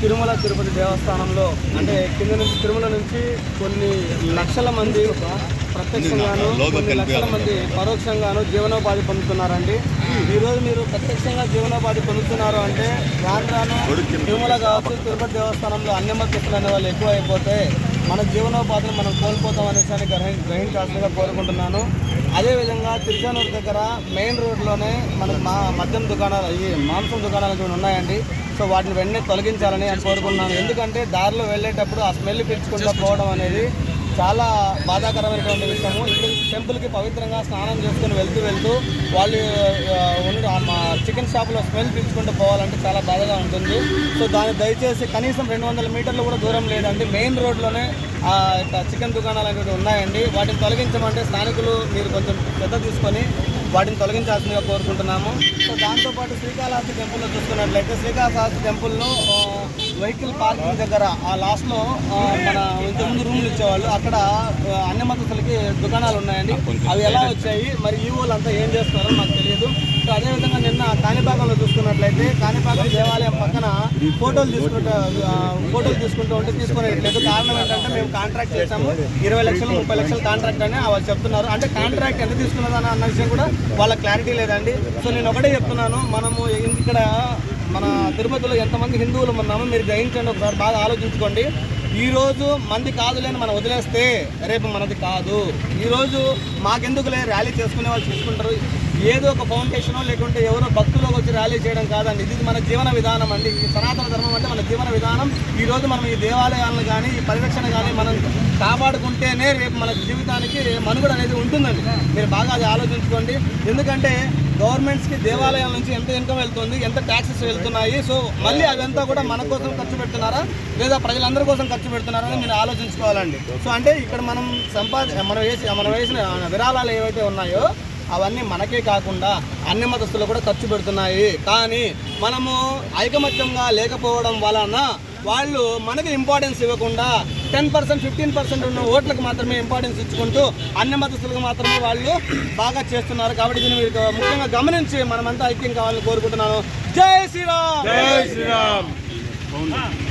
తిరుమల తిరుపతి దేవస్థానంలో అంటే కింద నుంచి తిరుమల నుంచి కొన్ని లక్షల మంది ప్రత్యక్షంగాను కొన్ని లక్షల మంది పరోక్షంగాను జీవనోపాధి పొందుతున్నారండి. ఈరోజు మీరు ప్రత్యక్షంగా జీవనోపాధి పొందుతున్నారు అంటే రాను రాను తిరుమల కావచ్చు తిరుపతి దేవస్థానంలో అన్యమత్తులు అనే వాళ్ళు ఎక్కువ అయిపోతే మన జీవనోపాధిని మనం కోల్పోతాం అనే విషయాన్ని గ్రహి గ్రహించాల్సిందిగా కోరుకుంటున్నాను. అదేవిధంగా తిరుచానూరు దగ్గర మెయిన్ రోడ్లోనే మనకు మా మద్యం దుకాణాలు ఈ మాంసం దుకాణాలు కూడా ఉన్నాయండి. సో వాటిని వెంటనే తొలగించాలని నేను కోరుకున్నాను ఎందుకంటే దారిలో వెళ్ళేటప్పుడు ఆ స్మెల్ పీల్చుకుంటూ పోవడం అనేది చాలా బాధాకరమైనటువంటి విషయము. ఇప్పుడు టెంపుల్కి పవిత్రంగా స్నానం చేసుకుని వెళ్తూ వెళ్తూ వాళ్ళు ఉన్న చికెన్ షాప్లో స్మెల్ పీల్చుకుంటూ పోవాలంటే చాలా బాధగా ఉంటుంది. సో దాన్ని దయచేసి కనీసం రెండు వందల మీటర్లు కూడా దూరం లేదండి. మెయిన్ రోడ్లోనే ఆ యొక్క చికెన్ దుకాణాలు అనేవి ఉన్నాయండి. వాటిని తొలగించమంటే స్థానికులు మీరు కొంచెం శ్రద్ధ తీసుకొని వాటిని తొలగించాల్సిందిగా కోరుకుంటున్నాము. సో దాంతోపాటు శ్రీకాళహస్తి టెంపుల్లో చూసుకున్నట్లయితే శ్రీకాళహస్తి టెంపుల్లో వెహికల్ పార్కింగ్ దగ్గర ఆ లాస్ట్లో మన ఇంతకుముందు రూమ్లు ఇచ్చేవాళ్ళు. అక్కడ అన్ని మద్దతులకి దుకాణాలు ఉన్నాయండి. అవి ఎలా వచ్చాయి మరి ఈ ఊళ్ళంతా అంతా ఏం చేస్తున్నారో మాకు తెలియదు. సో అదేవిధంగా కాణిపాకంలో చూసుకున్నట్లయితే కాణిపాకం దేవాలయం పక్కన ఫోటోలు తీసుకుంటూ ఫోటోలు తీసుకుంటూ ఉంటే తీసుకునేట్లేదు కారణం ఏంటంటే మేము కాంట్రాక్ట్ చేసాము ఇరవై లక్షలు ముప్పై లక్షలు కాంట్రాక్ట్ అని వాళ్ళు చెప్తున్నారు. అంటే కాంట్రాక్ట్ ఎంత తీసుకున్నదని అన్న విషయం కూడా వాళ్ళ క్లారిటీ లేదండి. సో నేను ఒకటే చెప్తున్నాను. మనము ఇక్కడ మన తిరుపతిలో ఎంతమంది హిందువులు ఉన్నామో మీరు గ్రహించండి ఒకసారి బాగా ఆలోచించుకోండి. ఈ రోజు మంది కాదులేని మనం వదిలేస్తే రేపు మనది కాదు. ఈరోజు మాకెందుకులే ర్యాలీ చేసుకునే వాళ్ళు చూసుకుంటారు. ఏదో ఒక ఫౌండేషనో లేకుంటే ఎవరో భక్తులకు వచ్చి ర్యాలీ చేయడం కాదండి. ఇది మన జీవన విధానం అండి. ఈ సనాతన ధర్మం అంటే మన జీవన విధానం. ఈ రోజు మనం ఈ దేవాలయాలను కానీ ఈ పరిరక్షణ కానీ మనం కాపాడుకుంటేనే రేపు మన జీవితానికి మనుగడ అనేది ఉంటుందండి. మీరు బాగా అది ఆలోచించుకోండి. ఎందుకంటే గవర్నమెంట్స్కి దేవాలయాల నుంచి ఎంత ఇన్కమ్ వెళ్తుంది ఎంత ట్యాక్సెస్ వెళ్తున్నాయి. సో మళ్ళీ అదంతా కూడా మన కోసం ఖర్చు పెడుతున్నారా? లేదా ప్రజలందరి కోసం ఖర్చు పెడుతున్నారా అని మీరు ఆలోచించుకోవాలండి. సో అంటే ఇక్కడ మనం సంపాది మనం వేసి మనం వేసిన విరాళాలు ఏవైతే ఉన్నాయో అవన్నీ మనకే కాకుండా అన్ని మతస్థులు కూడా ఖర్చు పెడుతున్నాయి. కానీ మనము ఐకమత్యంగా లేకపోవడం వలన వాళ్ళు మనకి ఇంపార్టెన్స్ ఇవ్వకుండా టెన్ పర్సెంట్ ఫిఫ్టీన్ పర్సెంట్ ఉన్న ఓట్లకు మాత్రమే ఇంపార్టెన్స్ ఇచ్చుకుంటూ అన్ని మతస్థులకు మాత్రమే వాళ్ళు బాగా చేస్తున్నారు. కాబట్టి దీన్ని మీరు ముఖ్యంగా గమనించి మనమంతా ఐక్యం కావాలని కోరుకుంటున్నాను. జై శ్రీరామ్! జై శ్రీరామ్!